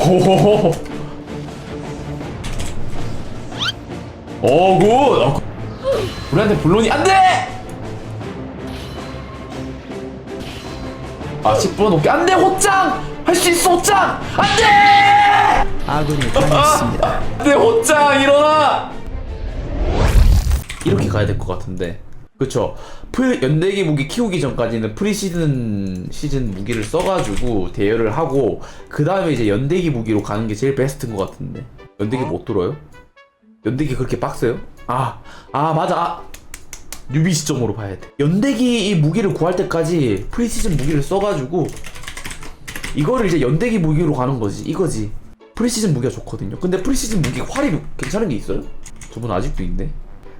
오. 오, 굿! 어, 굿. 우리한테 블론이 안 돼! 아, 10분 오케이. 안 돼, 호짱! 할 수 있어, 호짱! 안 돼! 아군이 당했습니다. 안 돼, 호짱! 일어나! 이렇게 가야 될 것 같은데. 그쵸. 풀, 연대기 무기 키우기 전까지는 프리시즌 시즌 무기를 써가지고 대여를 하고, 그 다음에 이제 연대기 무기로 가는 게 제일 베스트인 것 같은데. 연대기 못 들어요? 연대기 그렇게 빡세요? 아, 아, 맞아. 아. 뉴비 시점으로 봐야 돼. 연대기 이 무기를 구할 때까지 프리시즌 무기를 써가지고, 이거를 이제 연대기 무기로 가는 거지. 이거지. 프리시즌 무기가 좋거든요. 근데 프리시즌 무기 활이 괜찮은 게 있어요? 저분 아직도 있네.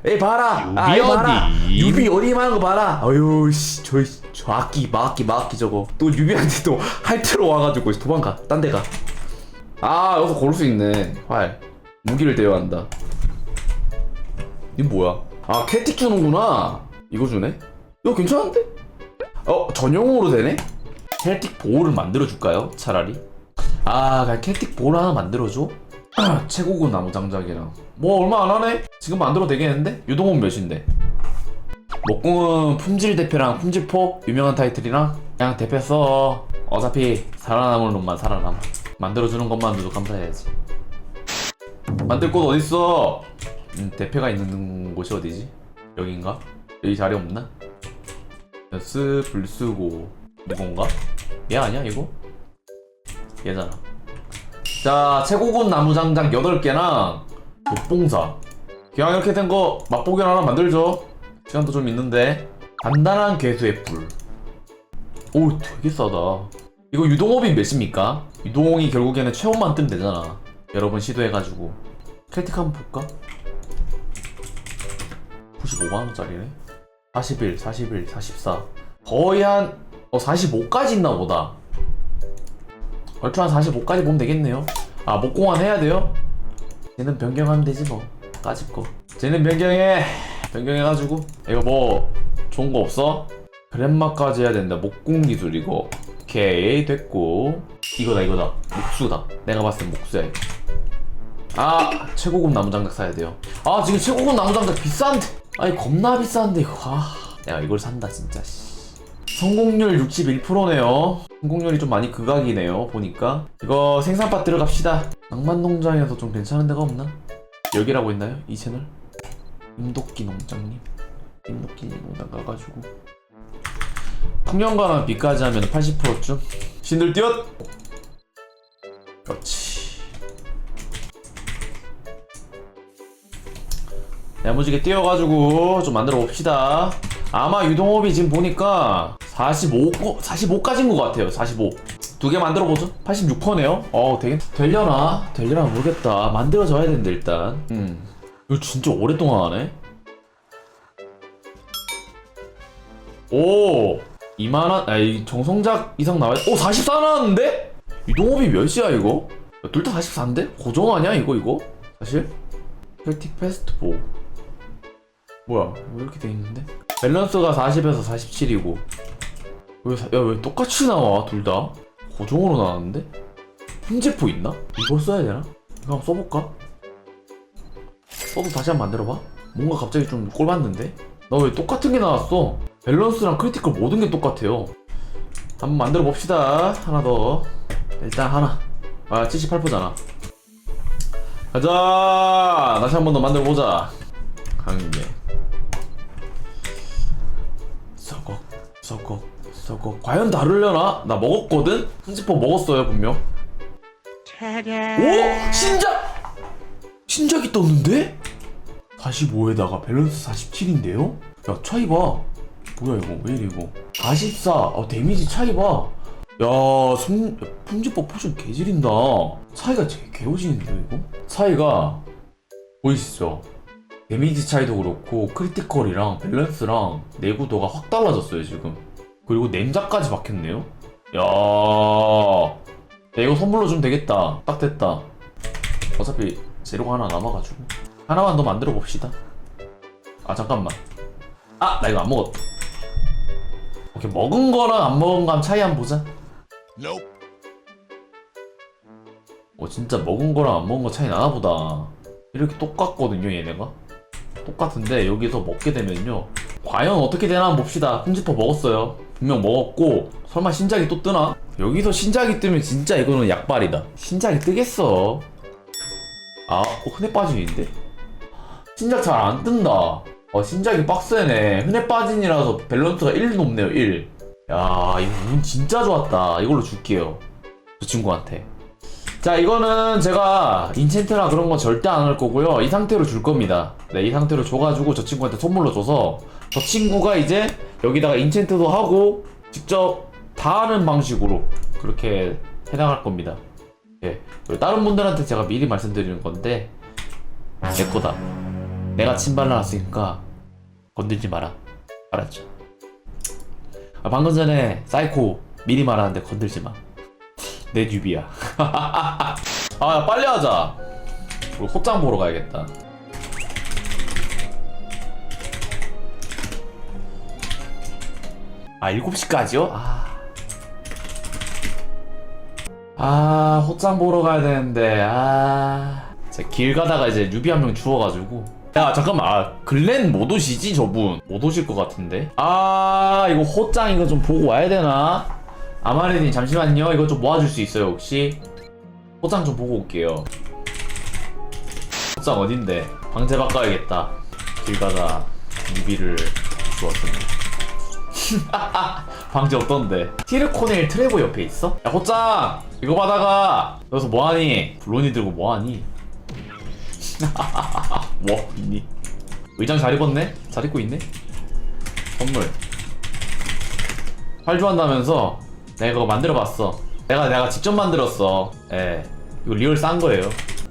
에이 봐라. 아, 유비 봐라. 어디? 유비 어디 많은 거 봐라. 어휴 씨, 저, 저 악기, 마악기, 마악기 저거. 또 유비한테 또 할트로 와가지고 도망가. 딴 데 가. 아 여기서 고를 수 있네. 활. 무기를 대여한다. 이 뭐야? 아 캐틱 주는구나. 이거 주네? 이거 괜찮은데? 어 전용으로 되네? 켈틱 보호를 만들어 줄까요? 차라리? 아, 그냥 켈틱 보호를 하나 만들어 줘? 아, 최고급 나무 장작이랑 뭐 얼마 안 하네? 지금 만들어도 되겠는데? 유동은 몇인데? 목공은 품질 대표랑 품질포 유명한 타이틀이랑 그냥 대표 써 어차피 살아남을 놈만 살아남아 만들어주는 것만으로도 감사해야지 만들 곳 어딨어? 음, 대표가 있는 곳이 어디지? 여긴가? 여기 자리 없나? 스 불쓰고 이건가? 얘 아니야 이거? 얘잖아 자 최고급 나무장작 8개랑 목봉사. 그냥 이렇게 된 거 맛보기 하나 만들죠. 시간도 좀 있는데. 간단한 괴수의 불오 되게 싸다. 이거 유동업이 몇입니까? 유동이 결국에는 최원만 뜨면 되잖아. 여러 번 시도해가지고. 크리틱 한번 볼까? 95만원짜리네? 41, 41, 44 거의 한 어, 45까지 있나 보다 얼추 한 45까지 보면 되겠네요. 아 목공환 해야 돼요? 쟤는 변경하면 되지 뭐. 까짓 거. 쟤는 변경해. 변경해가지고. 이거 뭐 좋은 거 없어? 그랜마까지 해야 된다. 목공 기술 이거. 오케이 됐고. 이거다 이거다. 목수다. 내가 봤을 땐 목수야 이거. 아 최고급 나무장작 사야 돼요. 아 지금 최고급 나무장작 비싼데. 아니 겁나 비싼데 이거. 아 내가 이걸 산다 진짜 씨. 성공률 61%네요 성공률이 좀 많이 극악이네요 보니까 이거 생산파 들어갑시다 낭만농장에서 좀 괜찮은 데가 없나? 여기라고 했나요? 이 채널? 임도끼 농장님 임도끼 농장 가가지고 풍년과는 비까지 하면 80%쯤 신들 뛰었! 그렇지 야무지게 뛰어가지고 좀 만들어 봅시다. 아마 유동업이 지금 보니까 45, 45까지인 것 같아요. 45. 두 개 만들어 보죠. 86%네요. 어, 되긴 되려나? 되려나 모르겠다. 만들어져야 되는데 일단. 음. 이거 진짜 오랫동안 하네. 오, 2만 원, 아이 정성작 이상 나와야, 오, 44 나왔는데? 유동업이 몇이야 이거? 둘 다 44인데? 고정 아니야 이거 이거? 사실? 헬틱 페스트 보 뭐야 왜 이렇게 돼 있는데? 밸런스가 40에서 47이고 왜, 사- 야, 왜 똑같이 나와 둘 다? 고정으로 나왔는데? 품제포 있나? 이걸 써야 되나? 이거 한번 써볼까? 써도 다시 한 번 만들어봐 뭔가 갑자기 좀 꼴봤는데? 나 왜 똑같은 게 나왔어? 밸런스랑 크리티컬 모든 게 똑같아요 한번 만들어 봅시다 하나 더 일단 하나 아 78%잖아 가자 다시 한 번 더 만들어 보자 강인계 썩어 썩어 썩어 과연 다르려나? 나 먹었거든? hun지포 먹었어요 분명 오! 신작! 신작이 떴는데? 45에다가 밸런스 47인데요? 야 차이 봐 뭐야 이거 왜 이래 이거 44 어, 데미지 차이 봐 야, 숨, 야, 품지법 포션 개지린다. 차이가 개, 개오지는데, 이거? 차이가, 보이시죠? 데미지 차이도 그렇고, 크리티컬이랑 밸런스랑 내구도가 확 달라졌어요, 지금. 그리고 냉자까지 박혔네요? 야, 야, 이거 선물로 주면 되겠다. 딱 됐다. 어차피 재료가 하나 남아가지고. 하나만 더 만들어 봅시다. 아, 잠깐만. 아, 나 이거 안 먹었다. 오케이, 먹은 거랑 안 먹은 거랑 차이 한번 보자. 어 진짜 먹은 거랑 안 먹은 거 차이 나나 보다 이렇게 똑같거든요 얘네가 똑같은데 여기서 먹게 되면요. 과연 어떻게 되나 한번 봅시다. 흠집어 먹었어요. 분명 먹었고 설마 신작이 또 뜨나? 여기서 신작이 뜨면 진짜 이거는 약발이다. 신작이 뜨겠어. 아 어, 흔해 빠짐인데? 신작 잘 안 뜬다. 어 신작이 빡세네. 흔해 빠진이라서 밸런스가 1 높네요 1야 이거 운 진짜 좋았다. 이걸로 줄게요. 저 친구한테 자 이거는 제가 인챈트나 그런 거 절대 안 할 거고요. 이 상태로 줄 겁니다. 네 이 상태로 줘가지고 저 친구한테 선물로 줘서 저 친구가 이제 여기다가 인챈트도 하고 직접 다 하는 방식으로 그렇게 해나갈 겁니다. 예 그리고 다른 분들한테 제가 미리 말씀드리는 건데 내 거다. 내가 침발라놨으니까 건들지 마라. 알았죠? 아, 방금 전에 사이코 미리 말하는데 건들지 마 내 뉴비야. 아, 야, 빨리 하자. 우리 호짱 보러 가야겠다. 아, 7시까지요? 아. 아, 호짱 보러 가야 되는데, 아. 길 가다가 이제 뉴비 한명 주워가지고. 야, 잠깐만. 아, 글렌 못 오시지, 저분? 못 오실 것 같은데? 아, 이거 호짱 이거 좀 보고 와야 되나? 아마레님 잠시만요. 이거 좀 모아줄 수 있어요 혹시? 포장 좀 보고 올게요. 포장 어딘데? 방제 바꿔야겠다. 길 가다 유비를 주었습니다. 방제 어떤데? 티르코넬 트레보 옆에 있어? 야 호짱! 이거 받아가! 여기서 뭐하니? 블론이 들고 뭐하니? 뭐 있니? 의장 잘 입었네? 잘 입고 있네? 선물 활주한다면서 내가 그거 만들어봤어. 내가 내가 직접 만들었어. 예, 이거 리얼 싼 거예요.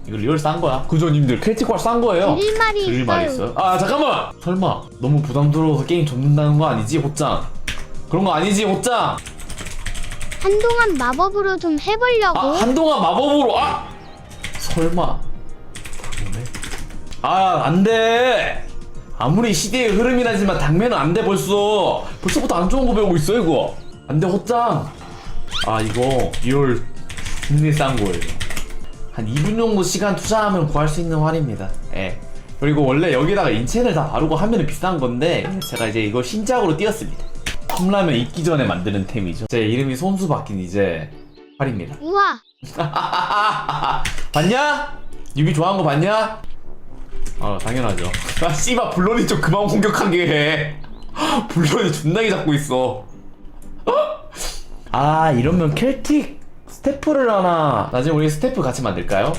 이거 리얼 싼 거야. 그조님들 크리티컬 싼 거예요. 드릴 말이 드릴 말이 있어요. 아 잠깐만. 설마 너무 부담스러워서 게임 접는다는 거 아니지 호짱? 그런 거 아니지 호짱? 한동안 마법으로 좀 해보려고. 아 한동안 마법으로 아 설마 당매? 아 안돼. 아무리 시대의 흐름이라지만 당면은 안돼 벌써. 벌써부터 안 좋은 거 배우고 있어 이거. 안돼 호짱. 아 이거 리얼 국내 싼 거예요. 한 2분 정도 시간 투자하면 구할 수 있는 활입니다. 예. 그리고 원래 여기다가 인챈을 다 바르고 하면 비싼 건데 제가 이제 이거 신작으로 띄었습니다. 컵라면 익기 전에 만드는 템이죠. 제 이름이 손수 바뀐 이제 활입니다. 우와, 봤냐? 유비 좋아하는 거 봤냐? 아 당연하죠. 아 씨발 블론이 좀 그만 공격하게 해. 블론이 존나게 잡고 있어. 아 이러면 켈틱 스태프를 하나 나중에 우리 스태프 같이 만들까요?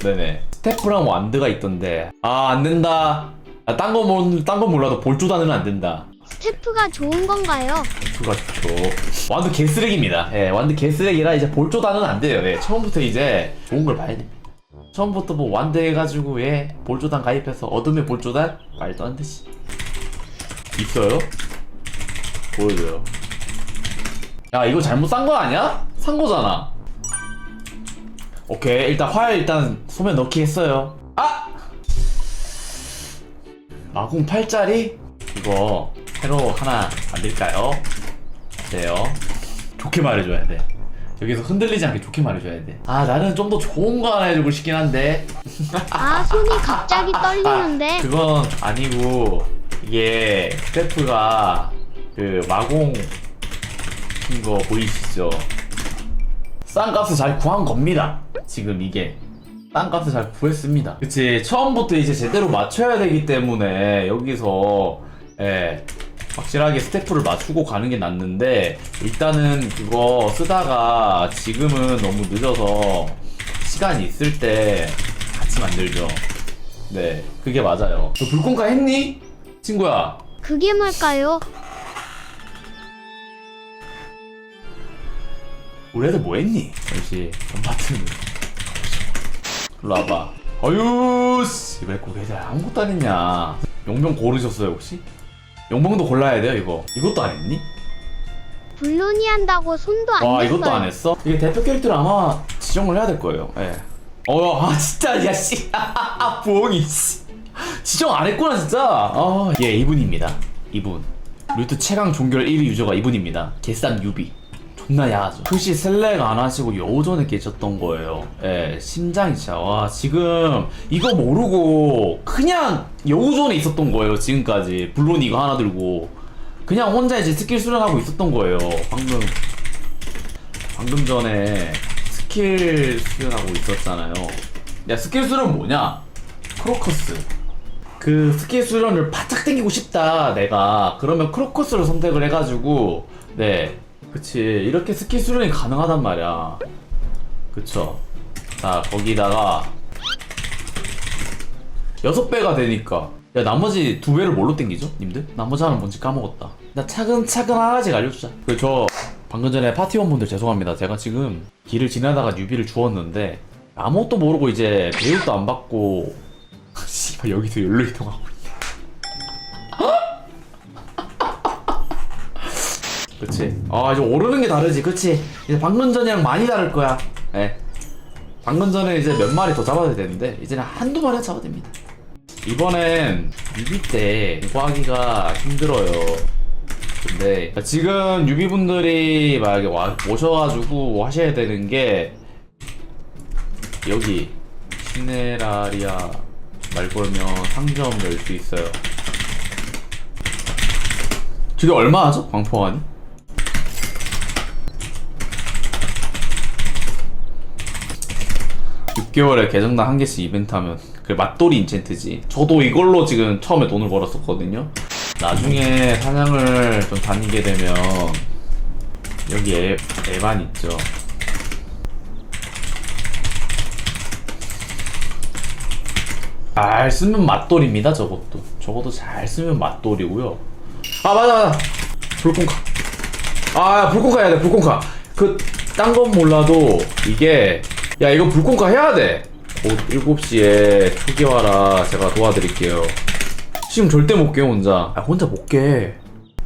네네. 스태프랑 완드가 있던데. 아 안된다. 아, 딴거 몰, 딴거 몰라도 볼조단은 안된다. 스태프가 좋은 건가요? 스태프가 좋죠 완드 개쓰레기입니다. 예 완드 개쓰레기라 이제 볼조단은 안돼요. 예 처음부터 이제 좋은 걸 봐야 됩니다. 처음부터 뭐 완드 해가지고 예 볼조단 가입해서 어둠의 볼조단? 말도 안 되지. 있어요? 보여줘요 야 이거 잘못 산 거 아니야? 산 거잖아 오케이 일단 활 일단 소매 넣기 했어요 아! 마공 8짜리? 이거 새로 하나 만들까요? 돼요 좋게 말해줘야 돼 여기서 흔들리지 않게 좋게 말해줘야 돼아 나는 좀 더 좋은 거 하나 해주고 싶긴 한데 아, 손이 갑자기 떨리는데. 그건 아니고 이게 스태프가 그 마공 이거 보이시죠? 싼 값을 잘 구한 겁니다. 지금 이게 싼 값을 잘 구했습니다. 그치 처음부터 이제 제대로 맞춰야 되기 때문에 여기서 예, 확실하게 스태프를 맞추고 가는 게 낫는데 일단은 그거 쓰다가 지금은 너무 늦어서 시간이 있을 때 같이 만들죠. 네, 그게 맞아요. 너 불공가 했니? 친구야. 그게 뭘까요? 우리 애들 뭐 했니? 역시 전파트는 일로 와봐. 어유 씨, 왜 우리 애들 아무것도 안 했냐? 용병 고르셨어요 혹시? 용병도 골라야 돼요 이거. 이것도 안 했니? 블론이 한다고 손도 안와 댔어요. 이것도 안 했어? 이게 대표 캐릭터를 아마 지정을 해야 될 거예요. 예. 어, 아 진짜 야 씨, 부엉이 씨. 지정 안 했구나 진짜. 아, 예 이분입니다. 이분. 루트 최강 종결 1위 유저가 이분입니다. 개싼 유비. 존나 야하죠. 푸시 셀렉 안 하시고 여우전에 계셨던 거예요. 예, 심장이 진짜 와 지금 이거 모르고 그냥 여우전에 있었던 거예요. 지금까지 물론 이거 하나 들고 그냥 혼자 이제 스킬 수련하고 있었던 거예요. 방금 방금 전에 스킬 수련하고 있었잖아요. 야 스킬 수련 뭐냐? 크로커스. 그 스킬 수련을 바짝 당기고 싶다 내가 그러면 크로커스를 선택을 해가지고 네 그치. 이렇게 스킬 수련이 가능하단 말이야. 그쵸? 자 거기다가 여섯 배가 되니까. 야 나머지 두 배를 뭘로 땡기죠 님들? 나머지 하나는 뭔지 까먹었다. 나 차근차근 하나씩 알려주자. 그저 방금 전에 파티원분들 죄송합니다. 제가 지금 길을 지나다가 뉴비를 주웠는데 아무것도 모르고 이제 배율도 안 받고 씨발 여기서 연로 이동하고 그치? 아 이제 오르는 게 다르지. 그치? 이제 방금 전이랑 많이 다를 거야. 예. 방금 전에 이제 몇 마리 더 잡아야 되는데 이제는 한두 마리 잡아도 됩니다. 이번엔 유비 때 구하기가 힘들어요. 근데 지금 유비분들이 만약에 와, 오셔가지고 하셔야 되는 게 여기 시네라리아 말 걸면 상점 열 수 있어요. 저게 얼마 하죠? 광포환이? 육개월에 계정당 한 개씩 이벤트 하면 그 맛돌이 인챈트지. 저도 이걸로 지금 처음에 돈을 벌었었거든요. 나중에 사냥을 좀 다니게 되면 여기 에, 에반 있죠. 잘 쓰면 맛돌입니다 저것도. 저것도 잘 쓰면 맛돌이고요. 아 맞아 맞아. 불콩카. 아 불콩카 해야 돼 불콩카. 그 딴 건 몰라도 이게 야 이거 불콩카 해야 돼 곧 7시에 초기 와라 제가 도와드릴게요 지금 절대 못 깨 혼자 아 혼자 못 깨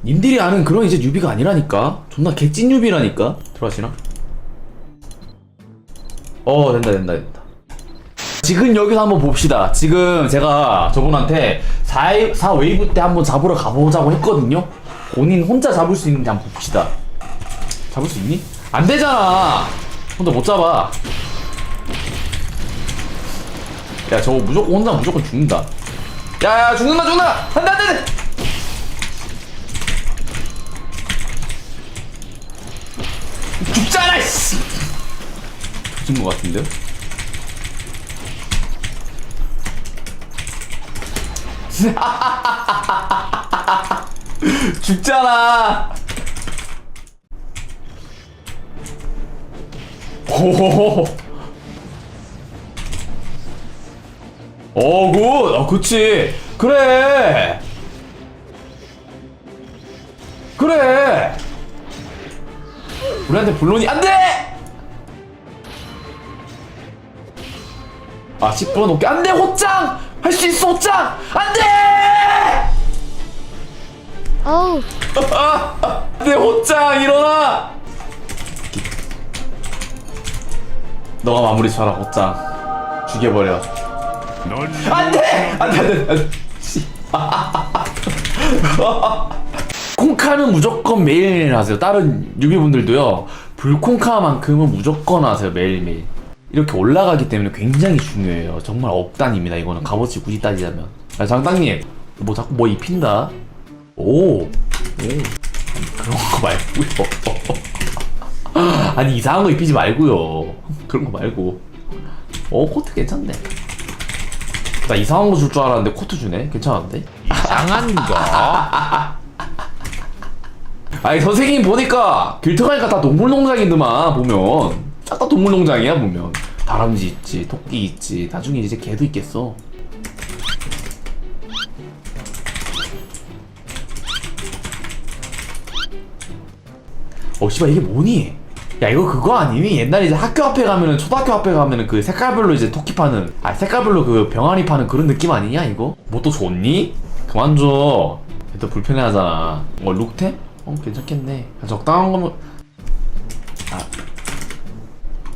님들이 아는 그런 이제 뉴비가 아니라니까 존나 개찐 뉴비라니까 들어가시나? 어 된다 된다 된다 지금 여기서 한번 봅시다. 지금 제가 저분한테 4, 4 웨이브 때 한번 잡으러 가보자고 했거든요. 본인 혼자 잡을 수 있는지 한번 봅시다. 잡을 수 있니? 안 되잖아. 혼자 못 잡아. 야, 저거 무조건 혼자 무조건 죽는다. 야, 야, 죽는다, 죽는다! 안 돼, 안 돼, 안 돼! 죽잖아, 씨! 죽은 것 같은데요? 죽잖아. 오. 어, 굿. 아, 그치. 그래. 그래. 우리한테 불론이 안 돼! 아, 10분 넘게 안 돼, 호짱! 할 수 있어, 호짱! 안 돼! 어우, 안 돼, 호짱, 일어나! 너가 마무리 쳐라, 호짱. 죽여버려. 안 돼! 안 돼, 안 돼, 안 돼. 씨. 콩카는 무조건 매일매일 하세요. 다른 유비분들도요. 불콩카만큼은 무조건 하세요. 매일매일. 이렇게 올라가기 때문에 굉장히 중요해요. 정말 업단입니다. 이거는 값어치 굳이 따지자면. 아, 장당님, 뭐 자꾸 뭐 입힌다? 오, 오. 그런 거 말고요. 아니 이상한 거 입히지 말고요. 그런 거 말고. 어 코트 괜찮네. 나 이상한 거 줄 줄 알았는데 코트 주네. 괜찮은데? 이상한 거? 아니 선생님 보니까 길터 가니까 다 동물농장이더만 보면 싹다 동물농장이야 보면 다람쥐 있지 토끼 있지 나중에 이제 개도 있겠어 어 씨발 이게 뭐니? 야 이거 그거 아니니? 옛날에 이제 학교 앞에 가면은 초등학교 앞에 가면은 그 색깔별로 이제 토끼 파는 아 색깔별로 그 병아리 파는 그런 느낌 아니냐 이거? 뭐 또 좋니? 그만 줘. 또 불편해하잖아. 어 룩템? 어 괜찮겠네. 아, 적당한 거면 아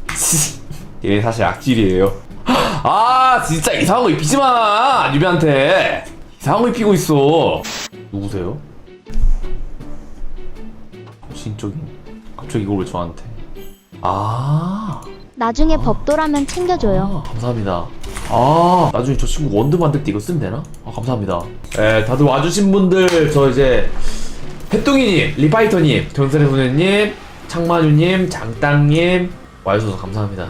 얘 사실 악질이에요. 아 진짜 이상한 거 입히지 마 뉴비한테 이상한 거 입히고 있어. 누구세요? 신적인 갑자기 이걸 왜 저한테 아 나중에 법도라면 챙겨줘요. 아, 감사합니다. 아, 나중에 저 친구 원드 만들 때 이거 쓰면 되나? 아, 감사합니다. 예, 다들 와주신 분들, 저 이제, 해뚱이님, 리파이터님, 전설의 소녀님, 창마주님, 장땅님, 와주셔서 감사합니다.